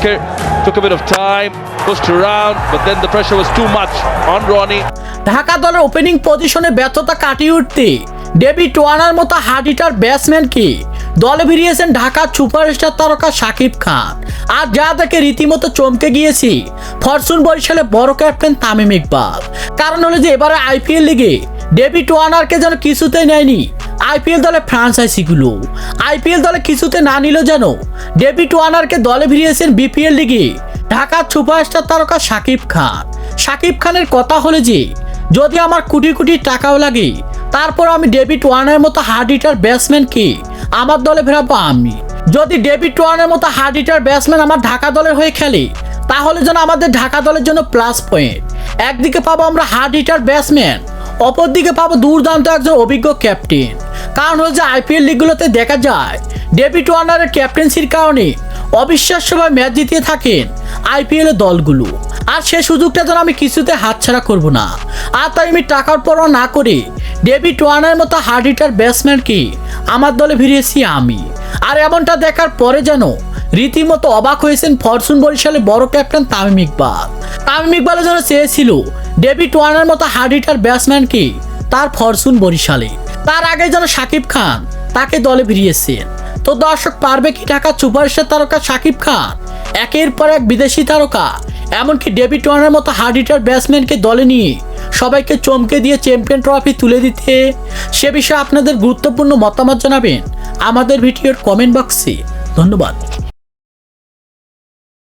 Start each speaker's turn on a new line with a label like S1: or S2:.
S1: Took a bit of time, pushed around, but then the pressure was too much on Ronnie.
S2: Dhaka দলের opening পজিশনে ব্যর্থতা কাটিয়ে উঠতে David ওয়ানার মতো হার্ড হিটার ব্যাটসম্যানকে দলে ভিড়িয়েছেন ঢাকার সুপারস্টার তারকা শাকিব খান আর যা দেখে রীতিমতো চমকে গিয়েছি ফরচুন বরিশালে বড় ক্যাপ্টেন তামিম ইকবাল কারণ হলো যে এবারে আইপিএল লিগে ডেভিড ওয়ানারকে যেন কিছুতেই নেয়নি। আইপিএল দলে ফ্রাঞ্চাইজিগুলো। আইপিএল দলে কিছুতে না নিল যেন ডেভিড ওয়ানারকে দলে ভিড়িয়েছেন বিপিএল লিগে ঢাকার সুপারস্টার তারকা শাকিব খান। শাকিব খানের কথা হলো যে, যদি আমার কোটি কোটি টাকাও লাগে, তারপর আমি ডেভিড ওয়ানের মতো হার্ড হিটার ব্যাটসম্যানকে আমার দলে ফেরাবো আমি। যদি ডেভিড ওয়ানের মতো হার্ড হিটার ব্যাটসম্যান আমার ঢাকা দলের হয়ে খেলে, তাহলে যেন আমাদের ঢাকা দলের জন্য প্লাস পয়েন্ট। একদিকে পাবো আমরা হার্ড হিটার ব্যাটসম্যান অপরদিকে পাবো দুর্দান্ত একজন অভিজ্ঞ ক্যাপ্টেন কারণ হচ্ছে আইপিএল লিগগুলোতে দেখা যায় ডেভিড ওয়ার্নারের ক্যাপ্টেন্সির কারণে অবিশ্বাস্যভাবে ম্যাচ জিতিয়ে থাকেন আইপিএল এর দলগুলো। আর সে সুযোগটা যেন আমি কিছুতে হাতছাড়া করব না। আর তাই আমি টাকার পরোয়া না করে ডেভিড ওয়ার্নারের মতো হার্ড হিটার ব্যাটসম্যানকে আমার দলে ভিড়িয়েছি আমি। আর এমনটা দেখার পরে যেন রীতিমতো অবাক হয়েছেন ফরচুন বরিশালের বড় ক্যাপ্টেন তামিম ইকবাল। তামিম ইকবালের জন্য চেয়েছিল ডেভিড ওয়ার্নার মতো হার্ড হিটার ব্যাটসম্যানকে তার ফরচুন বরিশালে। তার আগে যেন সাকিব খান তাকে দলে ভিড়িয়েছেন তো দর্শক, পারবে কি ঢাকা সুপারস্টার তারকা সাকিব খান? একের পর এক বিদেশি তারকা, এমনকি ডেভিড ওয়ার্নার মতো হার্ড হিটার ব্যাটসম্যানকে দলে নিয়ে সবাইকে চমকে দিয়ে চ্যাম্পিয়ন ট্রফি তুলে দিতে। সে বিষয়ে আপনাদের গুরুত্বপূর্ণ মতামত জানাবেন। আমাদের ভিডিওর কমেন্ট বক্সে ধন্যবাদ।